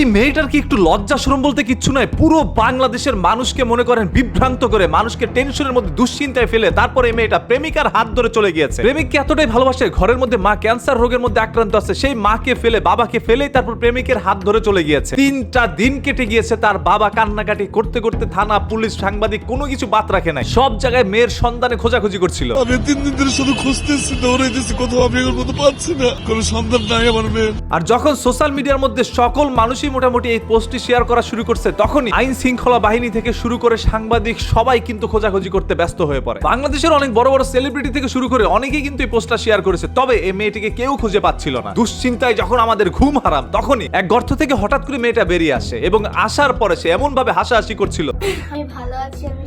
এই মেয়েটার কি একটু লজ্জা শরম বলতে কিচ্ছু নয়? পুরো বাংলাদেশের মানুষকে মনে করেন বিভ্রান্ত করে মানুষকে টেনশনের মধ্যে দুশ্চিন্তায় ফেলে তারপরে এই মেয়েটা প্রেমিকার হাত ধরে চলে গিয়েছে। প্রেমিককে এতটাই ভালোবাসে ঘরের মধ্যে মা ক্যান্সার রোগের মধ্যে আক্রান্ত আছে সেই মাকে ফেলে বাবাকে ফেলেই তারপর প্রেমিকের হাত ধরে চলে গিয়েছে। তিনটা দিন কেটে গিয়েছে তার বাবা কান্নাকাটি করতে করতে থানা পুলিশ সাংবাদিক কোনো কিছু বাদ রাখে নাই। সব জায়গায় মেয়ের সন্ধানে খোঁজাখুঁজি করছিল। আমি তিন দিন ধরে শুধু খুঁজতেছি দৌড়াইতেছি কোথাও আমি মতো পাচ্ছি না। কোনো সন্ধান নাই আমার মেয়ের। আর যখন সোশ্যাল মিডিয়ার মধ্যে সকল মানুষই মোটামুটি এই পোস্টটি শেয়ার করা শুরু করছে, তখনই আইন শৃঙ্খলা বাহিনী থেকে শুরু করে সাংবাদিক সবাই কিন্তু খোঁজাখুঁজি করতে ব্যস্ত হয়ে পড়ে। বাংলাদেশের অনেক বড় বড় সেলিব্রিটি থেকে শুরু করে অনেকেই কিন্তু এই পোস্টটা শেয়ার করেছে, তবে এই মেয়েটিকে কেউ খুঁজে পাচ্ছিল না। দুশ্চিন্তায় যখন আমাদের ঘুম হারাম, তখনই এক গর্ত থেকে হঠাৎ করে মেয়েটা বেরিয়ে আসে এবং আসার পরে সে এমন ভাবে হাসাহাসি করছিল। আমি ভালো আছি আমি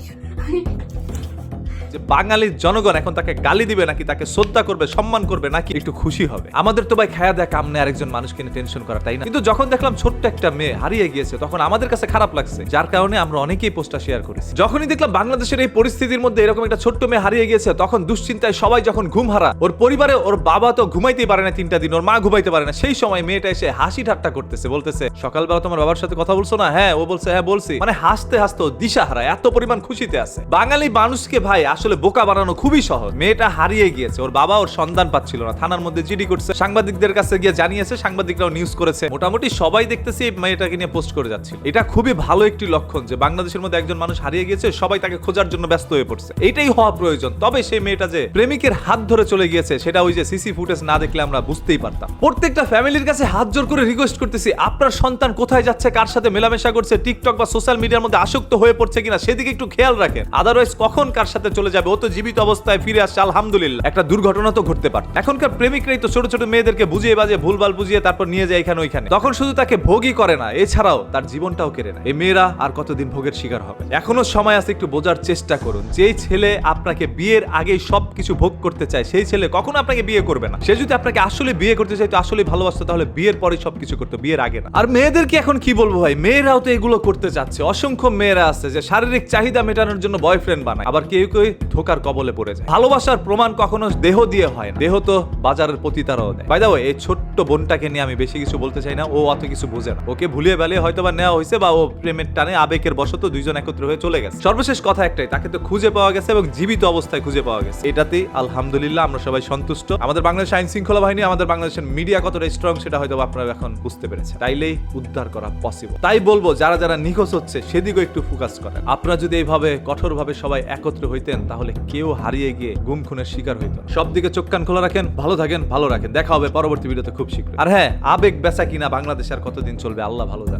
যে বাঙালির জনগণ এখন তাকে গালি দিবে নাকি, তাকে শ্রদ্ধা করবে, সম্মান করবে নাকি, একটু খুশি হবে। আমাদের তো ভাই খায়া দেয় কামনে আরেকজন মানুষকে নিয়ে টেনশন করা, তাই না? কিন্তু যখন দেখলাম ছোট্ট একটা মেয়ে হারিয়ে গিয়েছে, তখন আমাদের কাছে খারাপ লাগছে, যার কারণে আমরা অনেকেই পোস্টটা শেয়ার করেছি। যখনই দেখলাম বাংলাদেশের এই পরিস্থিতির মধ্যে এরকম একটা ছোট্ট মেয়ে হারিয়ে গিয়েছে, তখন দুশ্চিন্তায় সবাই যখন ঘুম হারা ওর পরিবারে ওর বাবা তো ঘুমাইতেই পারে না তিনটা দিন, ওর মা ঘুমাইতে পারে না, সেই সময় মেয়েটা এসে হাসি ঠাট্টা করতেছে, বলতেছে, সকালবেলা তোমার বাবার সাথে কথা বলছো না? হ্যাঁ ও বলছে হ্যাঁ বলছি। মানে হাসতে হাসতে দিশা হারা এত পরিমাণ খুশিতে আছে। বাঙালি মানুষকে ভাই আসলে বোকা বানানো খুবই সহজ। মেয়েটা হারিয়ে গিয়েছে, ওর বাবা ওর সন্ধান পাচ্ছিল না। থানার মধ্যে জিডি করছে, সাংবাদিকদের কাছে গিয়ে জানিয়েছে, সাংবাদিকরাও নিউজ করেছে। মোটামুটি সবাই দেখতেছি এই মেয়েটাকে নিয়ে পোস্ট করে যাচ্ছিল এটা খুবই ভালো একটি লক্ষণ যে বাংলাদেশের মধ্যে একজন মানুষ হারিয়ে গিয়েছে, সবাই তাকে খোঁজার জন্য ব্যস্ত হয়ে পড়ছে। এটাই হওয়া প্রয়োজন। তবে সেই মেয়েটা যে প্রেমিকের হাত ধরে চলে গিয়েছে, সেটা ওই যে সিসি ফুটেজ না দেখলে আমরা বুঝতেই পারতাম। প্রত্যেকটা ফ্যামিলির কাছে হাত জোর করে রিকোয়েস্ট করতেছি, আপনার সন্তান কোথায় যাচ্ছে, কার সাথে মেলামেশা করছে টিকটক বা সোশ্যাল মিডিয়ার মধ্যে আসক্ত হয়ে পড়ছে কিনা, সেদিকে একটু খেয়াল রাখেন। আদারওয়াইজ কখন কার সাথে চলে যাবে, ও তো জীবিত অবস্থায় ফিরে আসছে, আলহামদুলিল্লাহ। একটা দুর্ঘটনা তো ঘটতে পারে। এখনকার প্রেমিকরাই তো ছোট ছোট মেয়েদেরকে বুঝিয়ে বাজে ভুলভাল বুঝিয়ে তারপর নিয়ে যায় এখানে ওইখানে। তখন শুধু তাকে ভোগই করে না, এছাড়াও তার জীবনটাও কেড়ে নেয়। এই মেয়েরা আর কতদিন ভোগের শিকার হবে? এখনও সময় আছে একটু বোঝার চেষ্টা করুন। যেই ছেলে আপনাকে বিয়ের আগেই সবকিছু ভোগ করতে চায়, সেই ছেলে কখনো আপনাকে বিয়ে করবে না। সে যদি আপনাকে আসলে বিয়ে করতে চাইতো আসলে ভালোবাসতো, তাহলে বিয়ের পরে সবকিছু করতো, বিয়ের আগে না। আর মেয়েদেরকে এখন কি বলব ভাই? মেয়েরাও তো এগুলো করতে চাচ্ছে। অসংখ্য মেয়েরা আছে যে শারীরিক চাহিদা মেটানোর জন্য বয়ফ্রেন্ড বানায়। আবার কেউ কেউ ধোকার কবলে পড়ে যায়। ভালোবাসার প্রমাণ কখনো দেহ দিয়ে হয় না। দেহ তো বাজারের পতিতারাও দেয়। বাই দাও এই ছোট্ট বোনটাকে নিয়ে আমি বেশি কিছু বলতে চাই না। ও অত কিছু বোঝে না। ওকে ভুলিয়ে বেলিয়ে হয়তো বা নেওয়া হয়েছে বা ও প্রেমের টানে আবেগের বশত দুইজন একত্র হয়ে চলে গেছে। সর্বশেষ কথা একটাই, তাকে তো খুঁজে পাওয়া গেছে এবং জীবিত অবস্থায় খুঁজে পাওয়া গেছে। এটাতেই আলহামদুলিল্লাহ আমরা সবাই সন্তুষ্ট। আমাদের বাংলাদেশ আইন শৃঙ্খলা বাহিনী, আমাদের বাংলাদেশের মিডিয়া কতটা স্ট্রং সেটা হয়তো আপনারা এখন বুঝতে পেরেছে তাইলেই উদ্ধার করা পসিবল তাই বলব, যারা যারা নিখোঁজ হচ্ছে, সেদিকেও একটু ফোকাস করেন। আপনারা যদি এইভাবে কঠোরভাবে সবাই একত্র হইতেন তাহলে কেউ হারিয়ে গিয়ে গুম খুনের শিকার হইতো। সব দিকে চোখ কান খোলা রাখেন, ভালো থাকেন, ভালো রাখেন। দেখা হবে পরবর্তী ভিডিওতে খুব শীঘ্র আর হ্যাঁ আবেগ বেচা কিনা বাংলাদেশ আর কতদিন চলবে, আল্লাহ ভালো জানে।